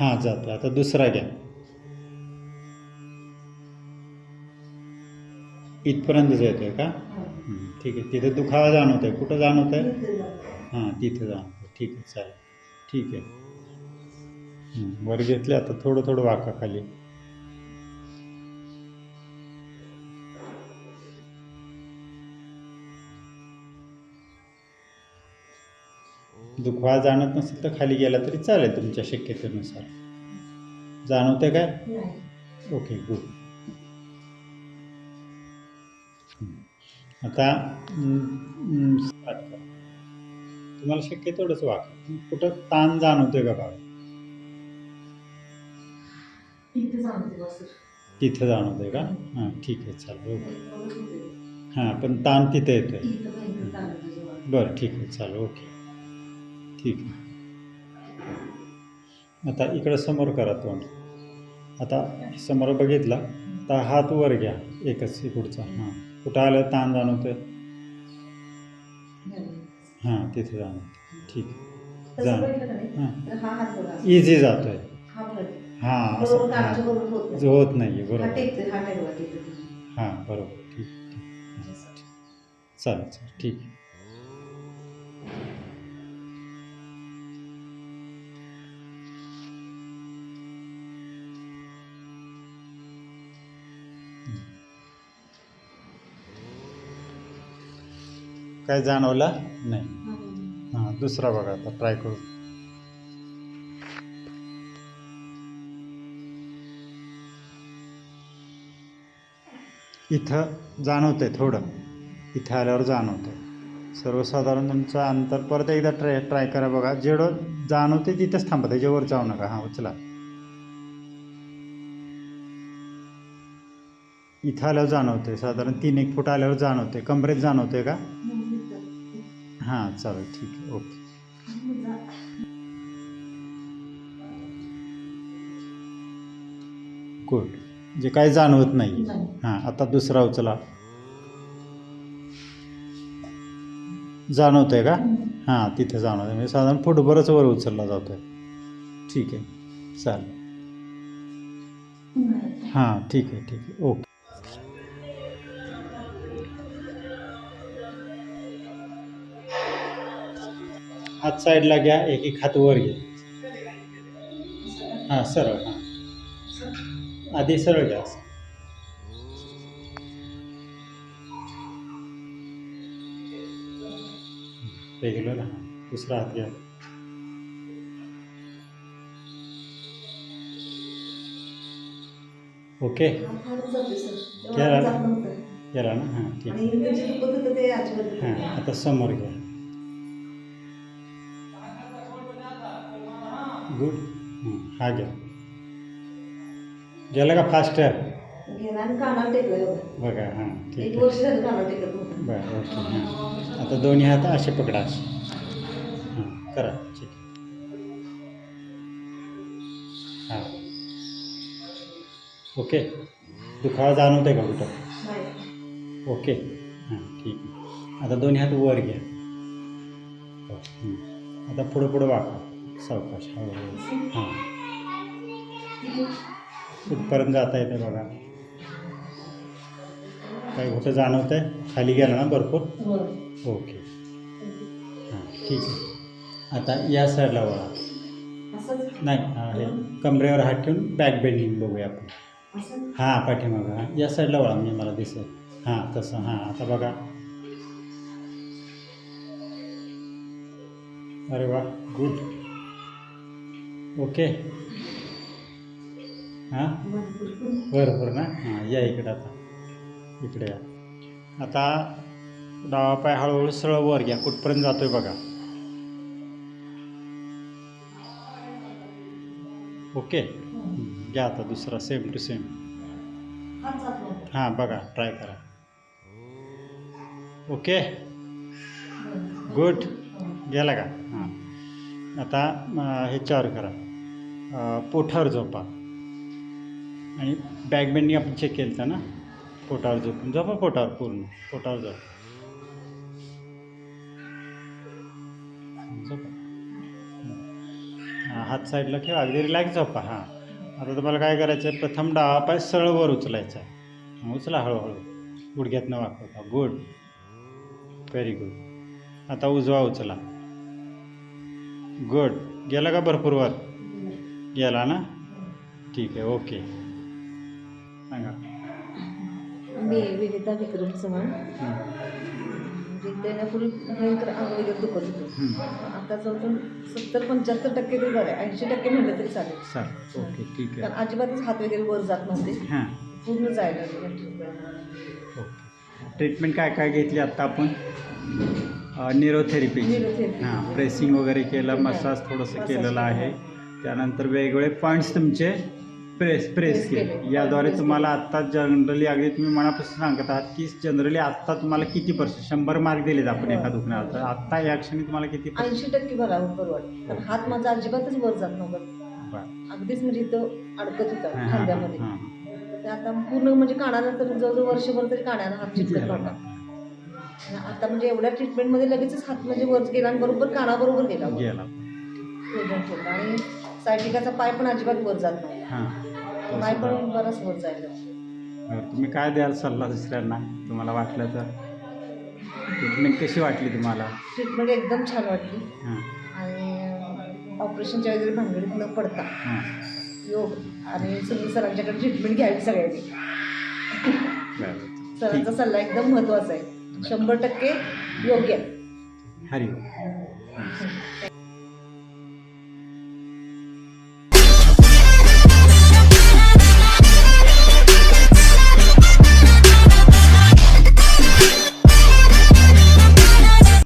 हां जातो आता दुसरा घ्या. इथपर्यंतच येतोय का? हं, ठीक आहे. तिथे दुखावा जाणवत आहे कुठं जाणवत आहे हां तिथे जाणवतं ठीक आहे चालेल. ठीक आहे. वर घेतले आता थोडं थोडं वाका खाली दुखवा जाणत नसेल तर खाली गेला तरी चालेल तुमच्या शक्यतेनुसार. जाणवते काय? Okay good. आता तुम्हाला शक्य तेवढंच वाक कुठं ताण जाणवतोय का बाळा? तिथं जाणवतोय का? हां ठीक आहे चालेल ओके. हां पण ताण तिथे येतोय. बरं ठीक आहे चालेल ओके. ठीक. आहे आता इकडं समोर करा तोंड. आता समोर बघितला तर हात वर घ्या एकच इकडचा हां कुठं आलं ताण जाणवतोय? हां तिथे जाणवतं ठीक. आहे जाण हां. इझी जातोय. हां असं. हां जो होत नाही. बरोबर. हां बरोबर. ठीक ठीक. चालेल चालेल. ठीक. काय जाणवला नाही. हां दुसरा बघा आता ट्राय करू. इथं जाणवतंय थोडं. इथं आल्यावर जाणवतंय. सर्वसाधारण तुमचं अंतर परत एकदा ट्राय ट्राय करा बघा. जेवढं जाणवते तिथंच थांबा त्याच्यावर जाऊ नका. हां उचला. इथं आल्यावर जाणवतंय. साधारण तीन एक फूट आल्यावर जाणवतंय. कमरेत जाणवतंय का? हाँ चालेल ठीक है ओके। गुड जे काही जाणवत नाही. हाँ आता दुसरा उचला. जाणवतंय का? हाँ तिथे जाणवतंय. म्हणजे साधारण फुटभरच वर उचलला जातोय. ठीक आहे चालेल. हाँ ठीक आहे ठीक आहे ओके. हात साईडला घ्या एक एक हात वर घ्या. हां सरळ हां. आधी सरळ घ्या. रेग्युलर हां. दुसरा हात घ्या. ओके. केला ना हां ठीक. आहे हां आता समोर घ्या. गुड. हं, घ्या. गेला का फास्टर बघा हां ठीक एक आहे. बरं ओके हां. आता दोन्ही हात असे पकडा असे. हां करा ठीक आहे. हां. ओके. दुखावा जाणवते का कुठं. ओके. हां ठीक आहे. आता दोन्ही हात वर घ्या. हं. आता पुढं पुढं वाका सावकाश हळूहळू हां. कुठपर्यंत जाता येते बघा. काही कुठं जाणवत आहे खाली गेला ना भरपूर? वर. ओके. हां ठीक आहे. आता या साईडला वळा. नाही हां हे कमरेवर हात ठेवून बॅक बेंडिंग बघूया आपण. हां पाठीमागं हां. या साईडला वळा म्हणजे मला दिसेल. हां तसं हां आता बघा. अरे वा गुड ओके. हां? बरोबर ना? हां या इकडे आता. इकडे या. आता डावा पाय हळूहळू सरळ वर घ्या कुठपर्यंत जातोय बघा. ओके. घ्या आता दुसरा सेम टू सेम हां बघा ट्राय करा. ओके. गुड गेला का? हां. आता हे ह्याच्यावर करा. अं, पोठावर झोपा. आणि बॅक आपण चेक केलं होतं ना? पोटावर झोपून. झोपा पोटावर पूर्ण. पोटावर झोपा. झोपा. हात साईडला ठेवा. अगदी रिलॅक्स झोपा. हां. आता तुम्हाला काय करायचं आहे प्रथम डावा पाय सरळवर उचलायचा. उचला हळूहळू. गुडघ्यातनं वाकवता. गुड. व्हेरी गुड आता उजवा उचला. गुड. गेला का भरपूर वर? गेला ना? ठीक आहे ओके. सांगा. मी विनिता विक्रम चव्हाण. भयंकर अंग वगैरे दुखत होतं. आता जवळजवळ सत्तर पंच्याहत्तर टक्के तरी बरं आहे. ऐंशी टक्के म्हणलं तरी चालेल. चालेल. ओके ठीक आहे. अजिबातच हात वगैरे वर जात नव्हते. हां. पूर्ण जायला. ओके. ट्रीटमेंट काय काय घेतली आत्ता आपण? Neurotherapy. हां प्रेसिंग वगैरे केलं मसाज थोडंसं केलेलं केला. आहे. त्यानंतर वेगवेगळे पॉईंट्स तुमचे प्रेस प्रेस केले. याद्वारे तुम्हाला आत्ता जनरली अगदी तुम्ही मनापासून सांगत आहात की जनरली आत्ता तुम्हाला किती पर्सेंट शंभर मार्क दिलेत आपण एका तर आत्ता या क्षणी तुम्हाला किती ऐंशी टक्के बरोबर परवडत कारण हात माझा अजिबातच वर जात नव्हता. अगदीच म्हणजे इथं अडकत हां, होता हां, खांद्यामध्ये. हां, ते आता पूर्ण म्हणजे कानाला तर जवळजवळ वर्षभर तरी कानाला हात चिटकत हां. नव्हता. आणि आता म्हणजे एवढ्या ट्रीटमेंटमध्ये लगेचच हात म्हणजे वर गेला आणि बरोबर कानाबरोबर गेला. गेला. होता आणि सायटिकाचा पाय पण अजिबात वर जात नव्हता हां. पाय पण बराच जायला बरं, तुम्ही काय द्याल सल्ला दुसऱ्यांना? तुम्हाला वाटलं तर? ट्रीटमेंट कशी वाटली तुम्हाला? ट्रीटमेंट एकदम छान वाटली. हां. आणि ऑपरेशनच्या वगैरे भानगडीत न पडता. हां. योग आणि सुनील सरांच्याकडे ट्रीटमेंट घ्यावी सगळ्यांनी. बरं. सरांचा सल्ला एकदम महत्त्वाचा आहे. शंभर टक्के योग्य आहे. हरि ओम. Thank you.